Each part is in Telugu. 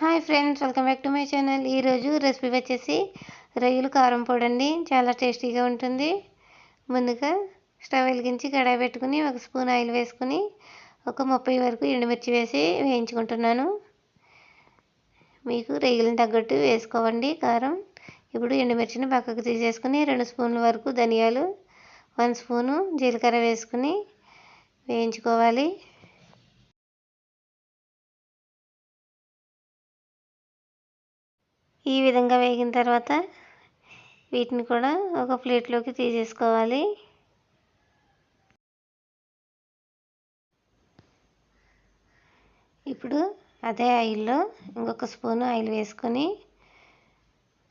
Hi friends welcome back to my channel. ఈరోజు రెసిపీ వచ్చేసి రొయ్యలు కారం పొడి అండి చాలా టేస్టీగా ఉంటుంది. ముందుగా స్టవ్ వెలిగించి కడాయి పెట్టుకుని ఒక స్పూన్ ఆయిల్ వేసుకుని ఒక ముప్పై వరకు ఎండుమిర్చి వేసి వేయించుకుంటున్నాను. మీకు రొయ్యలను తగ్గట్టు వేసుకోవండి కారం. ఇప్పుడు ఎండుమిర్చిని పక్కకు తీసేసుకుని రెండు స్పూన్ల వరకు ధనియాలు వన్ స్పూను జీలకర్ర వేసుకుని వేయించుకోవాలి. ఈ విధంగా వేగిన తర్వాత వీటిని కూడా ఒక ప్లేట్లోకి తీసేసుకోవాలి. ఇప్పుడు అదే ఆయిల్లో ఇంకొక స్పూను ఆయిల్ వేసుకొని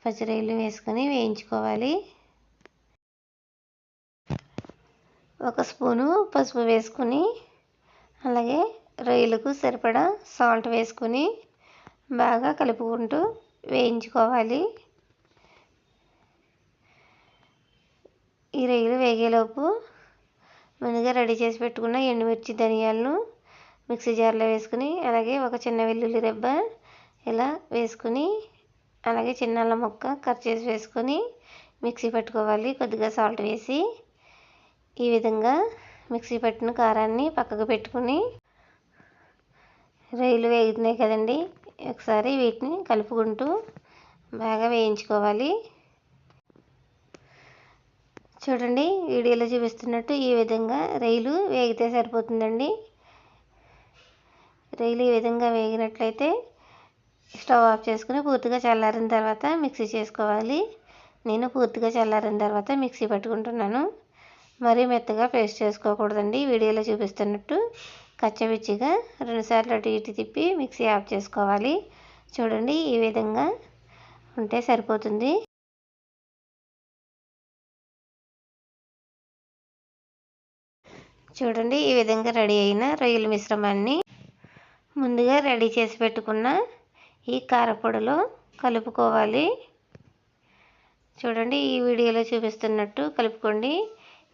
పచ్చిరొయ్యలు వేసుకొని వేయించుకోవాలి. ఒక స్పూను పసుపు వేసుకొని అలాగే రొయ్యలకు సరిపడా సాల్ట్ వేసుకొని బాగా కలుపుకుంటూ వేయించుకోవాలి. ఈ రొయ్యలు వేగేలోపు ముందుగా రెడీ చేసి పెట్టుకున్న ఎండుమిర్చి ధనియాలను మిక్సీ జార్లో వేసుకుని అలాగే ఒక చిన్న వెల్లుల్లి రెబ్బ ఇలా వేసుకుని అలాగే చిన్న అల్లం ముక్క కట్ చేసి వేసుకొని మిక్సీ పెట్టుకోవాలి. కొద్దిగా సాల్ట్ వేసి ఈ విధంగా మిక్సీ పెట్టిన కారాన్ని పక్కకు పెట్టుకుని రొయ్యలు వేగుతున్నాయి కదండి. ఒకసారి వీటిని కలుపుకుంటూ బాగా వేయించుకోవాలి. చూడండి వీడియోలో చూపిస్తున్నట్టు ఈ విధంగా రైలు వేగితే సరిపోతుందండి. రైలు ఈ విధంగా వేగినట్లయితే స్టవ్ ఆఫ్ చేసుకుని పూర్తిగా చల్లారిన తర్వాత మిక్సీ చేసుకోవాలి. నేను పూర్తిగా చల్లారిన తర్వాత మిక్సీ పట్టుకుంటున్నాను. మరీ మెత్తగా పేస్ట్ చేసుకోకూడదండి వీడియోలో చూపిస్తున్నట్టు. కచ్చబిచ్చిగా రెండుసార్లు అటు ఇటు తిప్పి మిక్సీ ఆఫ్ చేసుకోవాలి. చూడండి ఈ విధంగా ఉంటే సరిపోతుంది. చూడండి ఈ విధంగా రెడీ అయిన రొయ్యల మిశ్రమాన్ని ముందుగా రెడీ చేసి పెట్టుకున్న ఈ కారపొడిలో కలుపుకోవాలి. చూడండి ఈ వీడియోలో చూపిస్తున్నట్టు కలుపుకోండి.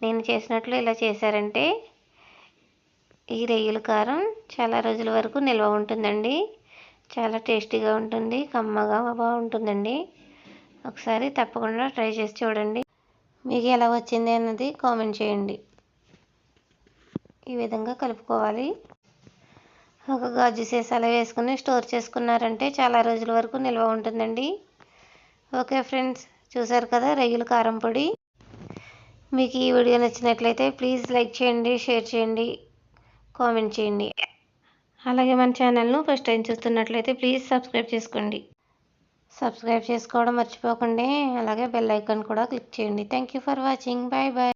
నేను చేసినట్లు ఇలా చేశారంటే ఈ రొయ్యల కారం చాలా రోజుల వరకు నిల్వ ఉంటుందండి. చాలా టేస్టీగా ఉంటుంది కమ్మగా బాగుంటుందండి. ఒకసారి తప్పకుండా ట్రై చేసి చూడండి. మీకు ఎలా వచ్చింది అన్నది కామెంట్ చేయండి. ఈ విధంగా కలుపుకోవాలి. ఒక గాజు సీసాలో వేసుకుని స్టోర్ చేసుకున్నారంటే చాలా రోజుల వరకు నిల్వ ఉంటుందండి. ఓకే ఫ్రెండ్స్ చూసారు కదా రొయ్యల కారం పొడి? మీకు ఈ వీడియో నచ్చినట్లయితే ప్లీజ్ లైక్ చేయండి షేర్ చేయండి. కామెంట్ చేయండి. అలాగే మన ఛానల్ను ఫస్ట్ టైం చూస్తున్నట్లయితే ప్లీజ్ సబ్స్క్రైబ్ చేసుకోండి. సబ్స్క్రైబ్ చేసుకోవడం మర్చిపోకండి. అలాగే బెల్ ఐకాన్ కూడా క్లిక్ చేయండి. Thank you for watching bye bye